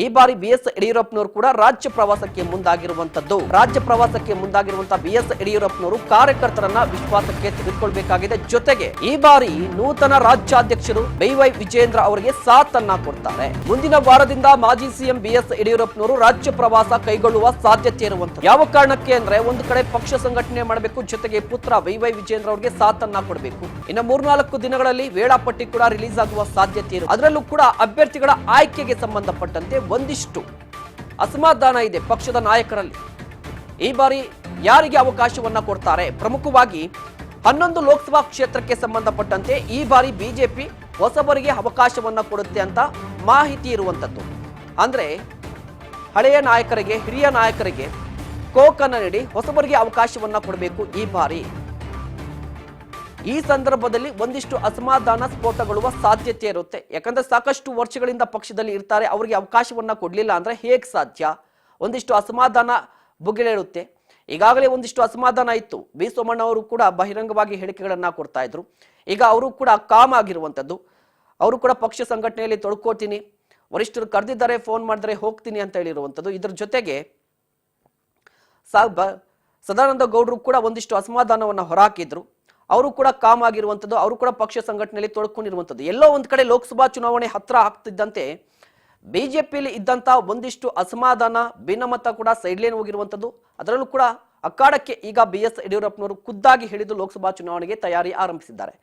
ಈ ಬಾರಿ B S ಯಡಿಯೂರಪ್ಪನವರು ಕೂಡ ರಾಜ್ಯ ಪ್ರವಾಸಕ್ಕೆ ಮುಂದಾಗಿರುವಂತದ್ದು. ರಾಜ್ಯ ಪ್ರವಾಸಕ್ಕೆ ಮುಂದಾಗಿರುವಂತಹ ಬಿ ಎಸ್ ಯಡಿಯೂರಪ್ಪನವರು ಕಾರ್ಯಕರ್ತರನ್ನ ವಿಶ್ವಾಸಕ್ಕೆ ತೆಗೆದುಕೊಳ್ಬೇಕಾಗಿದೆ. ಜೊತೆಗೆ ಈ ಬಾರಿ ನೂತನ ರಾಜ್ಯಾಧ್ಯಕ್ಷರು ಬೈವೈ ವಿಜೇಂದ್ರ ಅವರಿಗೆ ಸಾಥ್ ಅನ್ನ ಕೊಡ್ತಾರೆ. ಮುಂದಿನ ವಾರದಿಂದ ಮಾಜಿ ಸಿಎಂ ಬಿ ಎಸ್ ಯಡಿಯೂರಪ್ಪನವರು ರಾಜ್ಯ ಪ್ರವಾಸ ಕೈಗೊಳ್ಳುವ ಸಾಧ್ಯತೆ ಇರುವಂತದ್ದು. ಯಾವ ಕಾರಣಕ್ಕೆ ಅಂದ್ರೆ ಒಂದು ಕಡೆ ಪಕ್ಷ ಸಂಘಟನೆ ಮಾಡಬೇಕು, ಜೊತೆಗೆ ಪುತ್ರ ವೈ ವೈ ವಿಜೇಂದ್ರ ಅವರಿಗೆ ಸಾಥ್ ಅನ್ನ ಕೊಡಬೇಕು. ಇನ್ನು ಮೂರ್ನಾಲ್ಕು ದಿನಗಳಲ್ಲಿ ವೇಳಾಪಟ್ಟಿ ಕೂಡ ರಿಲೀಸ್ ಆಗುವ ಸಾಧ್ಯತೆ ಇರುತ್ತೆ ಅದರಲ್ಲೂ ಕೂಡ ಅಭ್ಯರ್ಥಿಗಳ ಆಯ್ಕೆಗೆ ಸಂಬಂಧಪಟ್ಟಂತೆ ಒಂದಿಷ್ಟು ಅಸಮಾಧಾನ ಇದೆ ಪಕ್ಷದ ನಾಯಕರಲ್ಲಿ. ಈ ಬಾರಿ ಯಾರಿಗೆ ಅವಕಾಶವನ್ನ ಕೊಡ್ತಾರೆ? ಪ್ರಮುಖವಾಗಿ ಹನ್ನೊಂದು ಲೋಕಸಭಾ ಕ್ಷೇತ್ರಕ್ಕೆ ಸಂಬಂಧಪಟ್ಟಂತೆ ಈ ಬಾರಿ ಬಿಜೆಪಿ ಹೊಸಬರಿಗೆ ಅವಕಾಶವನ್ನ ಕೊಡುತ್ತೆ ಅಂತ ಮಾಹಿತಿ ಇರುವಂತದ್ದು. ಅಂದ್ರೆ ಹಳೆಯ ನಾಯಕರಿಗೆ, ಹಿರಿಯ ನಾಯಕರಿಗೆ ಕೋಕನ್ನು ನೀಡಿ ಹೊಸಬರಿಗೆ ಅವಕಾಶವನ್ನ ಕೊಡಬೇಕು ಈ ಬಾರಿ. ಈ ಸಂದರ್ಭದಲ್ಲಿ ಒಂದಿಷ್ಟು ಅಸಮಾಧಾನ ಸ್ಫೋಟಗೊಳ್ಳುವ ಸಾಧ್ಯತೆ ಇರುತ್ತೆ. ಯಾಕಂದ್ರೆ ಸಾಕಷ್ಟು ವರ್ಷಗಳಿಂದ ಪಕ್ಷದಲ್ಲಿ ಇರ್ತಾರೆ, ಅವರಿಗೆ ಅವಕಾಶವನ್ನ ಕೊಡಲಿಲ್ಲ ಅಂದ್ರೆ ಹೇಗೆ ಸಾಧ್ಯ? ಒಂದಿಷ್ಟು ಅಸಮಾಧಾನ ಬುಗಿಲೇಳುತ್ತೆ ಈಗಾಗಲೇ ಒಂದಿಷ್ಟು ಅಸಮಾಧಾನ ಇತ್ತು. ಬಿ ಸೋಮಣ್ಣ ಅವರು ಕೂಡ ಬಹಿರಂಗವಾಗಿ ಹೇಳಿಕೆಗಳನ್ನ ಕೊಡ್ತಾ ಇದ್ರು. ಈಗ ಅವರು ಕೂಡ ಕಾಮ್ ಆಗಿರುವಂತದ್ದು. ಅವರು ಕೂಡ ಪಕ್ಷ ಸಂಘಟನೆಯಲ್ಲಿ ತೊಡ್ಕೋತೀನಿ, ವರಿಷ್ಠರು ಕರೆದಿದ್ದಾರೆ, ಫೋನ್ ಮಾಡಿದ್ರೆ ಹೋಗ್ತೀನಿ ಅಂತ ಹೇಳಿರುವಂಥದ್ದು ಇದ್ರ ಜೊತೆಗೆ ಸದಾನಂದ ಗೌಡರು ಕೂಡ ಒಂದಿಷ್ಟು ಅಸಮಾಧಾನವನ್ನ ಹೊರಹಾಕಿದ್ರು. ಅವರು ಕೂಡ ಕಾಮ್ ಆಗಿರುವಂಥದ್ದು ಅವರು ಕೂಡ ಪಕ್ಷ ಸಂಘಟನೆಯಲ್ಲಿ ತೊಡ್ಕೊಂಡಿರುವಂಥದ್ದು ಎಲ್ಲೋ ಒಂದು ಕಡೆ ಲೋಕಸಭಾ ಚುನಾವಣೆ ಹತ್ರ ಆಗ್ತಿದ್ದಂತೆ ಬಿಜೆಪಿಯಲ್ಲಿ ಇದ್ದಂಥ ಒಂದಿಷ್ಟು ಅಸಮಾಧಾನ, ಭಿನ್ನಮತ ಕೂಡ ಸೈಡ್ಲೈನ್ ಹೋಗಿರುವಂಥದ್ದು ಅದರಲ್ಲೂ ಕೂಡ ಅಖಾಡಕ್ಕೆ ಈಗ ಬಿ ಎಸ್ ಯಡಿಯೂರಪ್ಪನವರು ಖುದ್ದಾಗಿ ಹಿಡಿದು ಲೋಕಸಭಾ ಚುನಾವಣೆಗೆ ತಯಾರಿ ಆರಂಭಿಸಿದ್ದಾರೆ.